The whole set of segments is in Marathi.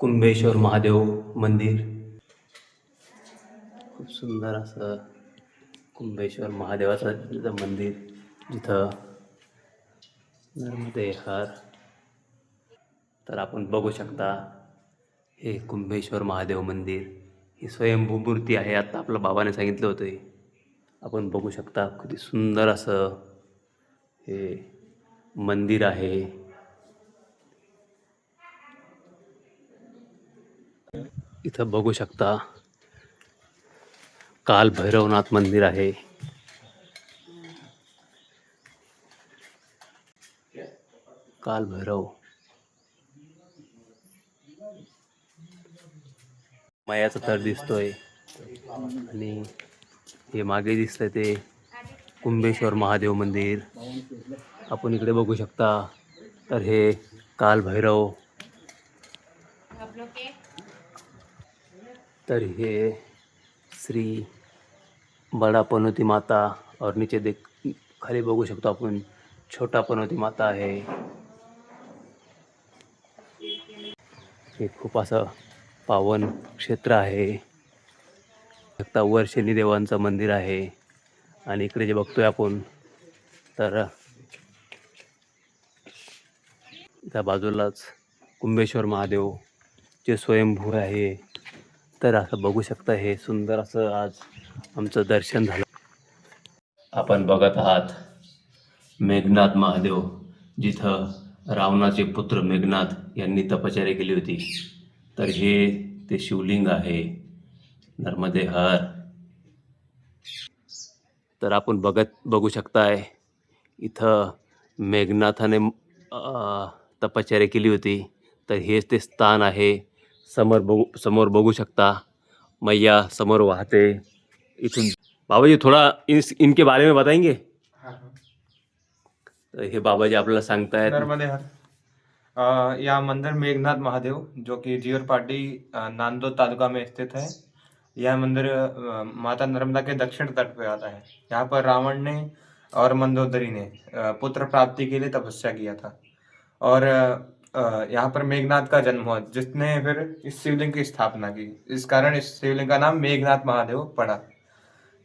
कुंभेश्वर महादेव मंदिर. खूप सुंदर असं कुंभेश्वर महादेवाचं तिथं मंदिर जिथं नर्मदे हार. तर आपण बघू शकता हे कुंभेश्वर महादेव मंदिर ही स्वयंभू मूर्ती आहे आता आपल्या बाबाने सांगितलं होतं आपण बघू शकता किती सुंदर असं हे मंदिर आहे. इथं बघू शकता. काल भैरवनाथ मंदिर आहे. काल भैरव. मायाचा तर दिसतोय. आणि हे मागे दिसतंय ते कुंभेश्वर महादेव मंदिर. आपण इकडे बघू शकता. तर हे काल भैरव तर हे श्री बडा पनोती माता और नीचे देख खाली बघू शकतो आपण छोटा पनोती माता आहे. हे खूप असं पावन क्षेत्र आहे. फक्त वर शनिदेवांचं मंदिर आहे. आणि इकडे जे बघतोय आपण तर त्या बाजूलाच कुंभेश्वर महादेव जे स्वयंभू आहे. तर असं बघू शकता हे सुंदर असं आज आमचं दर्शन झालं. आपण बघत आहात मेघनाथ महादेव जिथं रावणाचे पुत्र मेघनाथ यांनी तपश्चर्या केली होती. तर हे ते शिवलिंग आहे नर्मदे हर. तर आपण बघत बघू शकताय इथं मेघनाथाने अं, तपश्चर्या केली होती. तर हेच ते स्थान आहे. समोर बघू समोर बघू शकता. मैया समोर वाहते. इथून बाबाजी थोडा इस इनके बारे में बताएँगे? तर हे बाबाजी आपल्याला सांगतायत. नर्मदे यह मंदिर मेघनाथ महादेव जो कि जीवर पाटी अ, नांदोद तालुका में स्थित है. यह मंदिर माता नर्मदा के दक्षिण तट पे आता है. यहाँ पर रावण ने और मंदोदरी ने पुत्र प्राप्ति के लिए तपस्या किया था. और यहाँ पर मेघनाथ का जन्म हुआ, जिसने फिर इस शिवलिंग की स्थापना की। इस कारण इस शिवलिंग का नाम मेघनाथ महादेव पड़ा।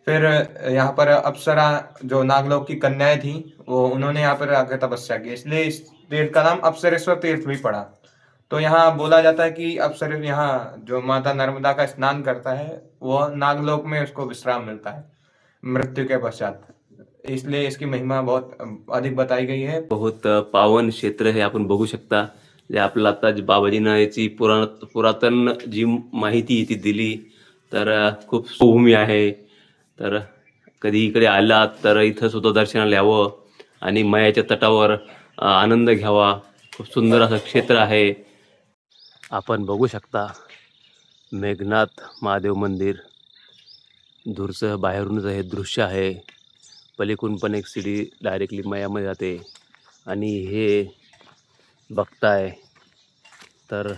फिर यहाँ पर अप्सरा, जो नागलोक की कन्याएँ थी, वो उन्होंने यहाँ पर आकर तपस्या की। इसलिए इस तीर्थ का नाम अप्सरेश्वर तीर्थ भी पड़ा। तो यहाँ बोला जाता है कि अप्सर, यहाँ जो माता नर्मदा का स्नान करता है, वो नागलोक में उसको विश्राम मिलता है, मृत्यु के पश्चात। इसलिए इसकी महिमा बहुत अधिक बताई गई है। बहुत पावन क्षेत्र हे आपण बघू शकता। जे आपला आता जी बाबाजीनं याची पुरा पुरातन जी माहिती ती दिली तर खूप भूमी आहे. तर कधी इकडे आलात तर इथं सुद्धा दर्शनाला यावं आणि मयाच्या तटावर आनंद घ्यावा. खूप सुंदर असं क्षेत्र आहे. आपण बघू शकता मेघनाथ महादेव मंदिर. दूरचं बाहेरूनच हे दृश्य आहे. पलीकडून पण एक सीडी डायरेक्टली मयामध्ये जाते. आणि हे बघताय तर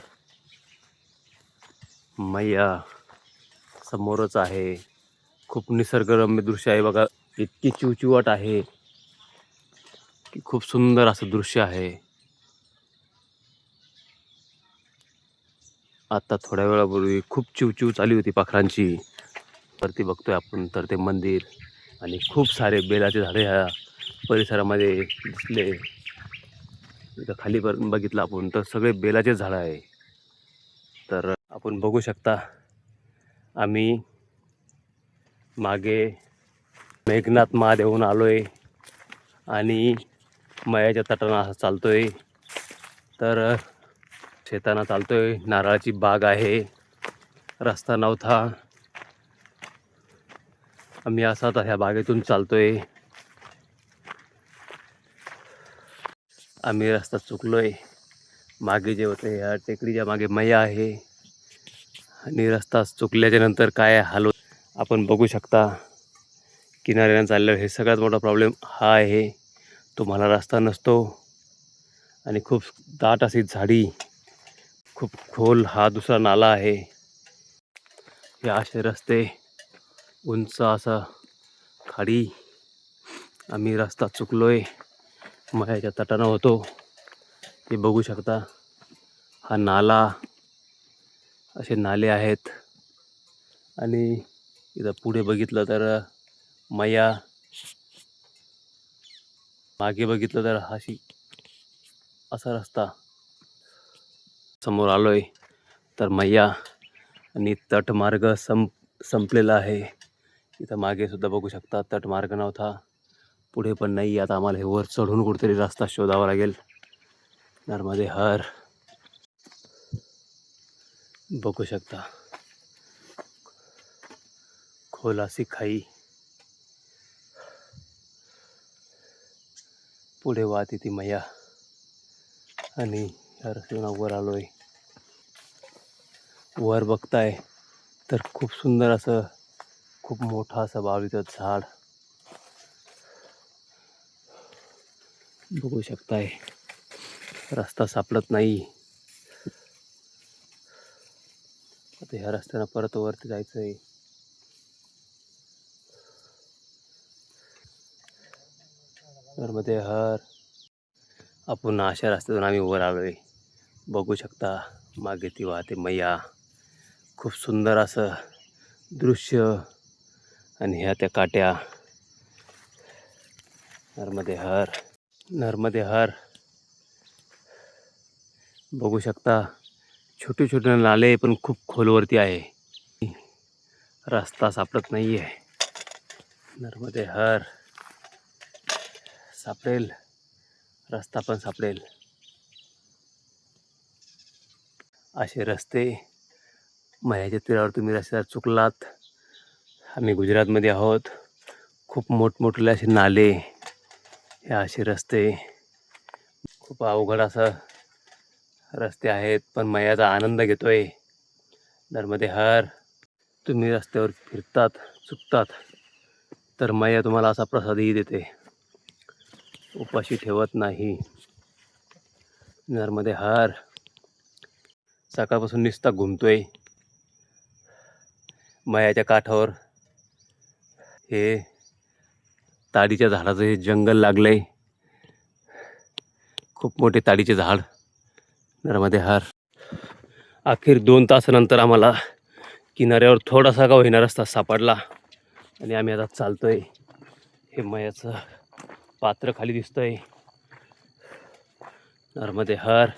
मैया समोरच आहे. खूप निसर्गरम्य दृश्य आहे बघा. इतकी चिवचिवाट आहे की खूप सुंदर असं दृश्य आहे. आता थोड्या वेळापूर्वी खूप चिवचिव चालू होती पाखरांची. वरती बघतोय आपण तर ते मंदिर. आणि खूप सारे बेलाचे झाडे ह्या परिसरामध्ये दिसले. इथं खाली पर बघितलं आपण तर सगळे बेलाचे झाडं आहे. तर आपण बघू शकता आम्ही मागे मेघनाथ महादेवून आलो आहे आणि मयाच्या तटानं असं चालतो आहे तर शेताना चालतो आहे नारळाची बाग आहे. रस्ता नव्हता. आम्ही असा आता ह्या बागेतून चालतोय. आम्ही रस्ता चुकलोय. मागे जे होते ह्या टेकडीच्या मागे मैया आहे. आणि रस्ता चुकल्याच्या नंतर काय हालो आपण बघू शकता. किनाऱ्यानं चालल्यावर हे सगळ्यात मोठा प्रॉब्लेम हा आहे. तुम्हाला रस्ता नसतो. आणि खूप दाट अशी झाडी खूप खोल हा दुसरा नाला आहे. हे असे रस्ते उंच असा खाडी. आम्ही रस्ता चुकलोय. मायाच्या तटानं होतो. हे बघू शकता. हा नाला. असे नाले आहेत. आणि इथं पुढे बघितलं तर मैया. मागे बघितलं तर अशी असा रस्ता. समोर आलोय. तर मैया. आणि तटमार्ग संप संपलेला आहे. इथं मागे सुद्धा बघू शकता तटमार्ग नव्हता पुढे पण नाही आता आम्हाला हे वर चढून कुठेतरी रस्ता शोधावा लागेल. नर्मदे हर. बघू शकता. खोलासी खाई पुढे वाहते ती मैया. आणि या रस्त्यानं वर आलोय. वर बघताय तर खूप सुंदर असं खूप मोठं असं बावीचं झाड. बघू शकताय. रस्ता सापडत नाही. आता ह्या रस्त्यानं परत वरती जायचं आहे नर्मदे हर आपण अशा रस्त्यातून आम्ही वर आलोय बघू शकता मागे ती वाहते मैया. खूप सुंदर असं दृश्य. आणि ह्या त्या काट्या. नर्मदे हर. नर्मदे हर. बघू शकता छोटे छोटे नाले पण खूप खोलवरती आहे. रस्ता सापडत नाही आहे नर्मदे हर. सापडेल. रस्ता पण सापडेल. असे रस्ते. मह्याच्या तीरावर तुम्ही रस्त्यावर चुकलात. आम्ही गुजरातमध्ये आहोत. खूप मोठमोठले असे नाले हे असे रस्ते. खूप अवघड असं रस्ते आहेत पण मयाचा आनंद घेतोय. नर्मदे हर तुम्ही रस्त्यावर फिरतात चुकतात तर मैया तुम्हाला असा प्रसादही देते. उपाशी ठेवत नाही. नर्मदे हर सकाळपासून निसता घुमतोय. मयाच्या काठावर हे ताडीच्या झाडाचं हे जंगल लागलं आहे खूप मोठे ताडीचे झाड. नर्मदे हार. अखेर दोन तासानंतर आम्हाला किनाऱ्यावर थोडासा का होईना रस्ता सापडला आणि आम्ही आता चालतोय. हे मयाचं पात्र खाली दिसतंय. नर्मदे हर.